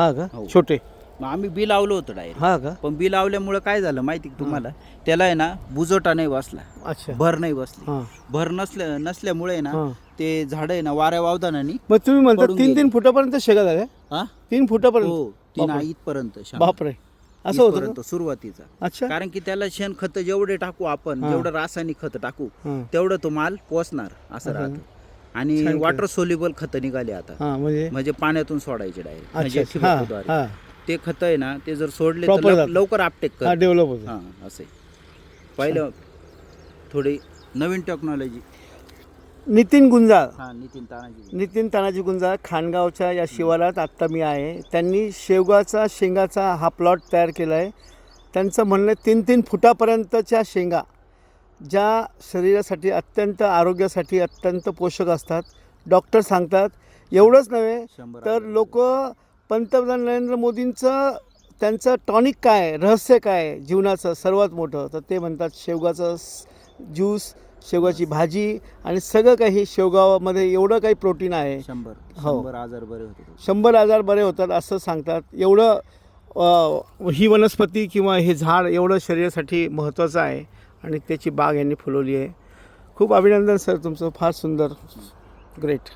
हा का? हो. छोटे. मग आम्ही बी लावलं होतं डायरेक्ट हा का? पण बी लावल्यामुळं काय झालं माहिती का तुम्हाला? त्याला आहे ना बुजोटा नाही बसला. अच्छा. भर नाही बसली. हा. भर नसल्या नसल्यामुळे आहे ना हा. ते झाड आहे ना वाऱ्या वावदानानी मग तुम्ही म्हणता पडून तीन. तीन फुटापर्यंत शेगा झाल्या? हा? तीन फुटापर्यंत? हो तीन बापरे. इथपर्यंत शाम. बापरे. असं होतं इथपर्यंत सुरुवातीचा? अच्छा. कारण की त्याला शेण खत जेवढे टाकू आपण. जेवढं रासायनिक खत टाकू हा. तेवढं तो माल पोचणार असं राहतं. आणि. वॉटर सोल्युबल खत निघाले आता. हा म्हणजे? म्हणजे पाण्यातून सोडायचे डायरेक्ट म्हणजे ठिबकद्वारे. हा ते खत आहे ना ते जर सोडले तर. लवकर आपटेक कर डेव्हलप हा असे पहिलं थोडी नवीन टेक्नॉलॉजी नितीन गुंजाळ. हा नितीन तानाजी. नितीन तानाजी गुंजाळ खानगावच्या या शिवारात आत्ता मी आहे. त्यांनी शेवगाचा शेंगाचा हा प्लॉट तयार केला आहे त्यांचं म्हणणं तीन तीन फुटापर्यंतच्या शेंगा. ज्या शरीरासाठी अत्यंत आरोग्यासाठी अत्यंत पोषक असतात डॉक्टर सांगतात एवढंच नव्हे तर. लोक पंतप्रधान नरेंद्र मोदींचं त्यांचं टॉनिक काय रहस्य काय जीवनाचं सर्वात मोठं तर ते म्हणतात शेवगाचं ज्यूस शेवगाची भाजी आणि सगळं काही शेवगावामध्ये एवढं काही प्रोटीन आहे शंभर हो. शंभर आजार बरे होते. शंभर आजार बरे होतात असं सांगतात एवढं ही वनस्पती किंवा हे झाड एवढं शरीरासाठी महत्त्वाचं आहे आणि त्याची बाग यांनी फुलवली आहे. खूप अभिनंदन सर. तुमचं फार सुंदर ग्रेट